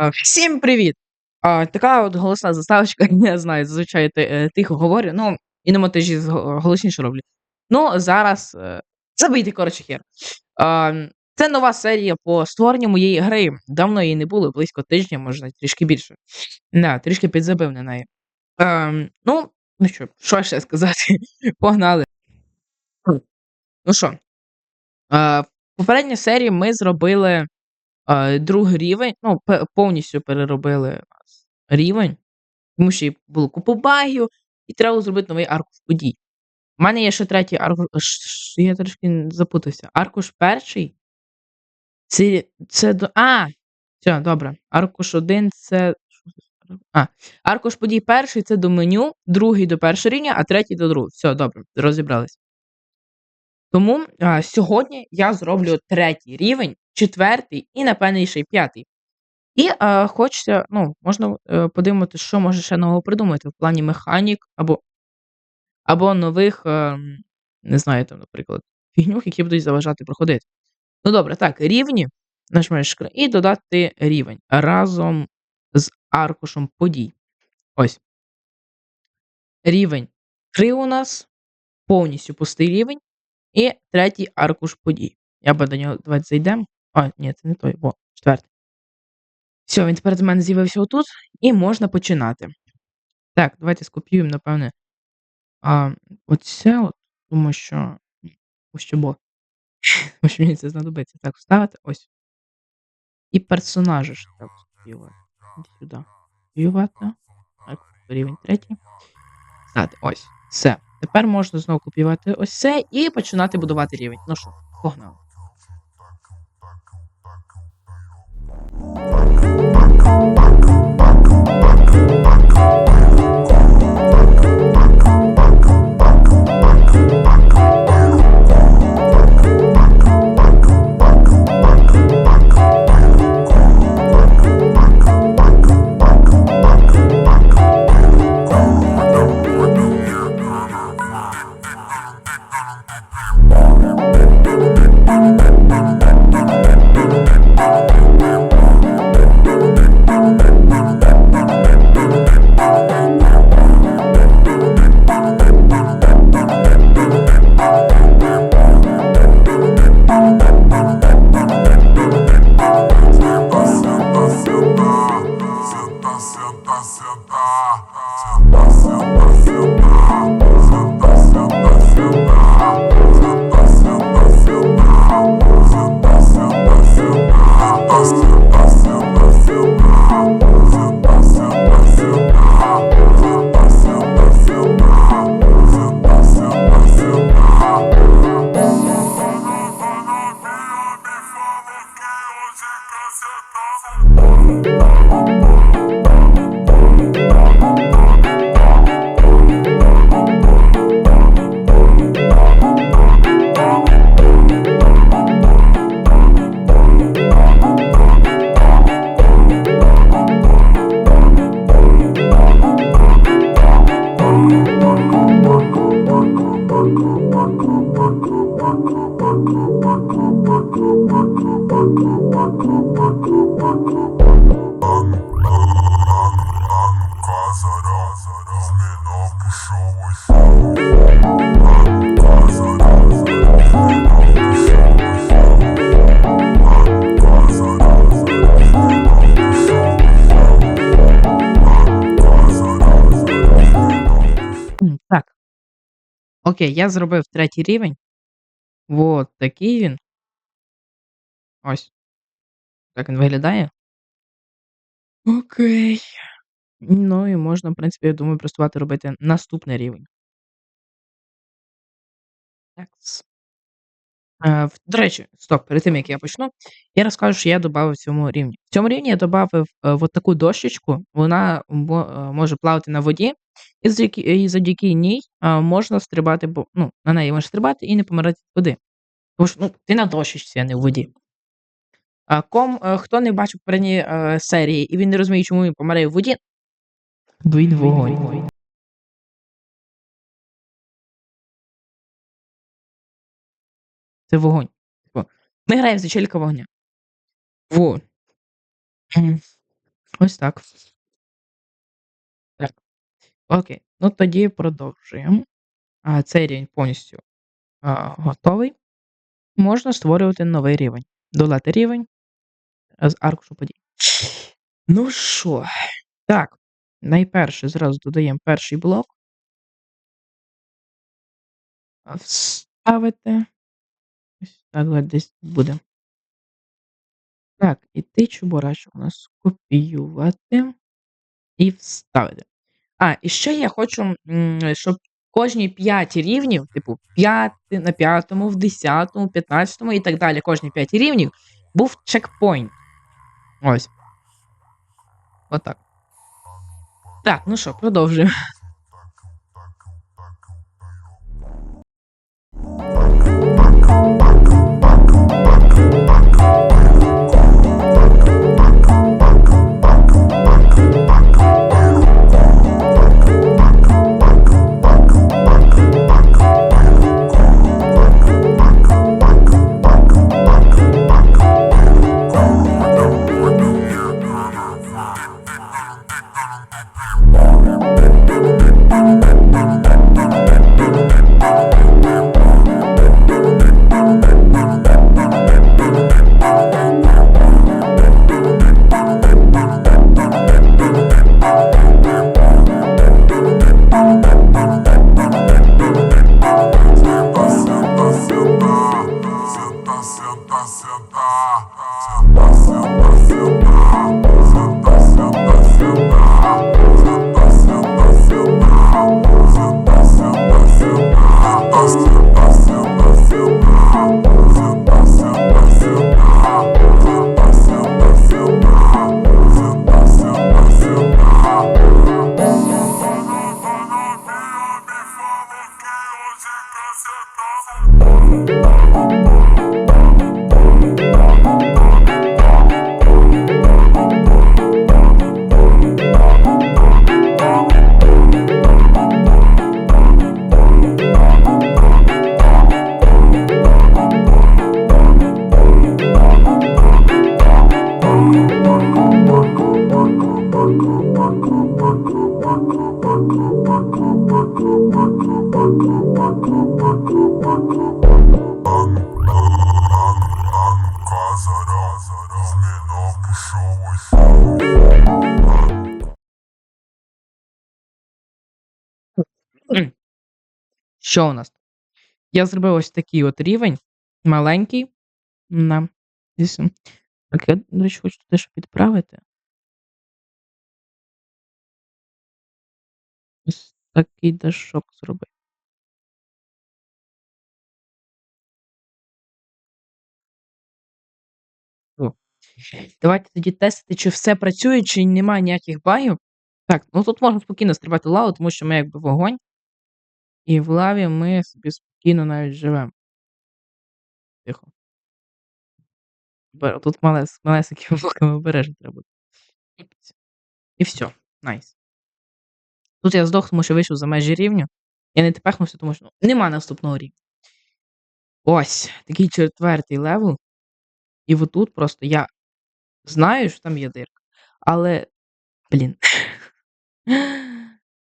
А, Всім привіт! А, така от голосна заставочка, я знаю, зазвичай е, тихо говорю, ну, і на монтажі голосніше роблю. Ну, зараз е, забийте, коротше, хер. Це нова серія по створенню моєї гри. Давно її не було, близько тижня, може, навіть трішки більше. Да, трішки підзабив на неї. Ну, ну що, що ще сказати? Погнали. Ну що, е, в попередній серії ми зробили е, другий рівень, ну, пе- повністю переробили рівень, тому що було купу багів, і треба зробити новий аркуш подій. У мене є ще третій аркуш. ш- Я трошки запутався. Аркуш перший. Це, це до. А! Все, добре. Аркуш один це? А, аркуш подій перший це до меню, другий до першого рівня, а третій до другого. Все, добре, розібрались. Тому а, сьогодні я зроблю третій рівень, четвертий і, напевне, ще й п'ятий. І е, хочеться, ну, можна е, подивитися, що може ще нового придумати в плані механік або, або нових, е, не знаю, там, наприклад, фігнюх, які будуть заважати проходити. Ну добре, так, рівні, нажмеш і додати рівень разом з аркушем подій. Ось. Рівень 3 у нас, повністю пустий рівень, і третій аркуш подій. Я би до нього давайте зайдемо. А, ні, це не той, бо четвертий. Все, він тепер з мене з'явився отут, і можна починати. Так, давайте скопіюємо, напевне. А, оце от, тому що. Ось що бо. Що мені це знадобиться. Так, вставити ось. І персонажа ж так скопіювати. Сюди. Копіювати. Так, рівень третій. Вставити, ось. Все. Тепер можна знову копіювати ось це і починати будувати рівень. Ну що, погнали. Thank you. Окей, я зробив третій рівень. От такий він. Ось. Так він виглядає. Окей. Ну і можна, в принципі, я думаю, приступати робити наступний рівень. Такс. Е, в- До речі, стоп, перед тим як я почну, я розкажу, що я додав в цьому рівні. В цьому рівні я додав от таку дощечку, вона мо- е, може плавати на воді, і завдяки, і завдяки ній е, можна стрибати, бо ну, на неї можна стрибати і не помирати від води. Тому що ну, ти на дощечці, а не в воді. А ком, е, хто не бачив попередні е, серії і він не розуміє, чому він помирає в воді, він вогонь. Це вогонь. Типу, Ми граємо за челіка вогня. Мгм. Ось так. Так. Окей. Ну тоді продовжуємо. А, цей рівень повністю а, готовий. Можна створювати новий рівень. Додати рівень з аркушу подій. Ну що, так. Найперше зразу додаємо перший блок. Вставити. Так десь буде. Так, і ти чуборач у нас скопіювати і вставити. А, і ще я хочу, щоб кожні 5 рівнів, типу 5 на 5, в 10, 15 і так далі, кожні 5 рівнів був чекпоінт. Ось. Отак. Так, ну що, продовжуємо. Concentração, Що у нас? Я зробив ось такий от рівень, маленький. На. десь. Так, я, до речі, хочу ще підправити. Ось такий дашок зробити. Давайте тоді тестити, чи все працює, чи немає ніяких багів. Так, ну тут можна спокійно стрибати лаву, тому що ми якби вогонь. І в лаві ми собі спокійно навіть живемо. Тихо. Тут малес блоками обережно треба. І всьо. Найс. Тут я здох, тому що вийшов за межі рівня. Я не тепехнувся, тому що, ну, нема наступного рівня. Ось, такий четвертий левел. І отут просто я знаю, що там є дирка. Але, блін.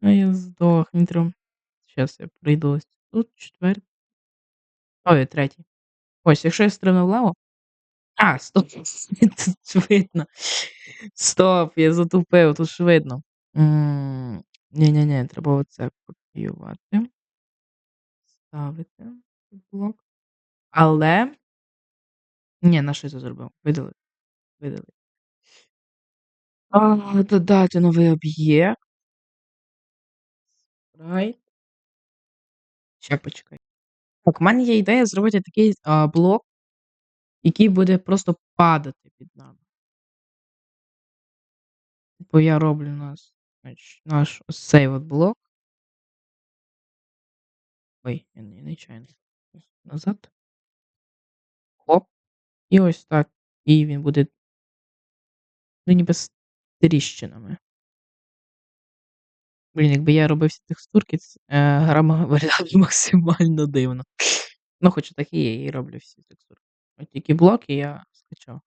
А я здох, треба. Щас я пройду ось тут, четвертий. Ой, третій. Ось, якщо я стрибну в лаву. А, стоп, тут видно. Стоп, я затупив, тут ж видно. Ні-ні-ні, треба оце копіювати. Ставити блок. Але. Ні, на що це зробив? Видали. Видали. А, додати новий об'єкт. Спрайт. Ще почекай. Так, у мене є ідея зробити такий а, блок, який буде просто падати під нами. Типу я роблю нас, значить, наш ось цей от блок. Ой, я не, нечайно. Назад. І ось так. І він буде. Ну, ніби з тріщинами. Блін, якби я робив всі текстурки, ц- е, гра могла виглядати максимально дивно. Ну, хоч так і є, я і роблю всі текстурки. От тільки блоки я скачав.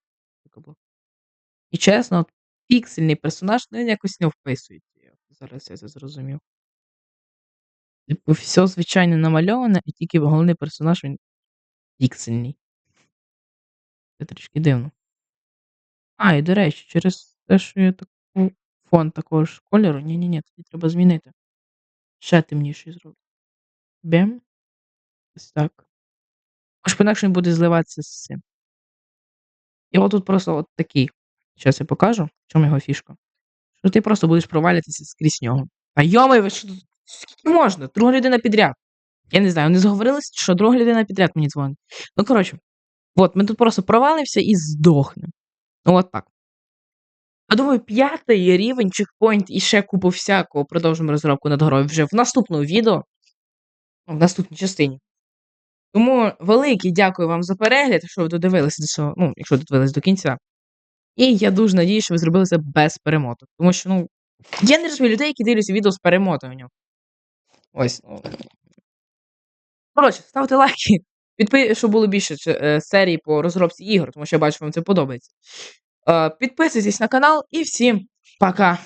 І чесно, от піксельний персонаж, ну він якось не вписується. Зараз я це зрозумів. Типу, все звичайно намальоване, і тільки головний персонаж він піксельний. Це трішки дивно. А, і до речі, через те, що я таку фон такого ж кольору. Ні-ні-ні, тоді треба змінити. Ще темніший зроблю. Бем. Ось так. Аж інакше він буде зливатися з цим. І отут просто от такий. Зараз я покажу, в чому його фішка. Що ти просто будеш провалюватися скрізь нього. А йомай, ви що тут? Скільки можна? Друга людина підряд. Я не знаю, вони зговорилися, що друга людина підряд мені дзвонить. Ну, коротше, от ми тут просто провалився і здохнемо. Ну, от так. Я думаю, п'ятий рівень чекпоінт і ще купу всякого продовжимо розробку над грою вже в наступному відео, в наступній частині. Тому велике дякую вам за перегляд, що ви додивилися до цього, ну, якщо додивилися до кінця. І я дуже надію, що ви зробили це без перемоток. Тому що, ну, я не розумію людей, які дивляться відео з перемотуванням. Ось. Ну. Коротше, ставте лайки. Підпи... щоб було більше е, серій по розробці ігор, тому що я бачу, вам це подобається. Е, підписуйтесь на канал і всім пока!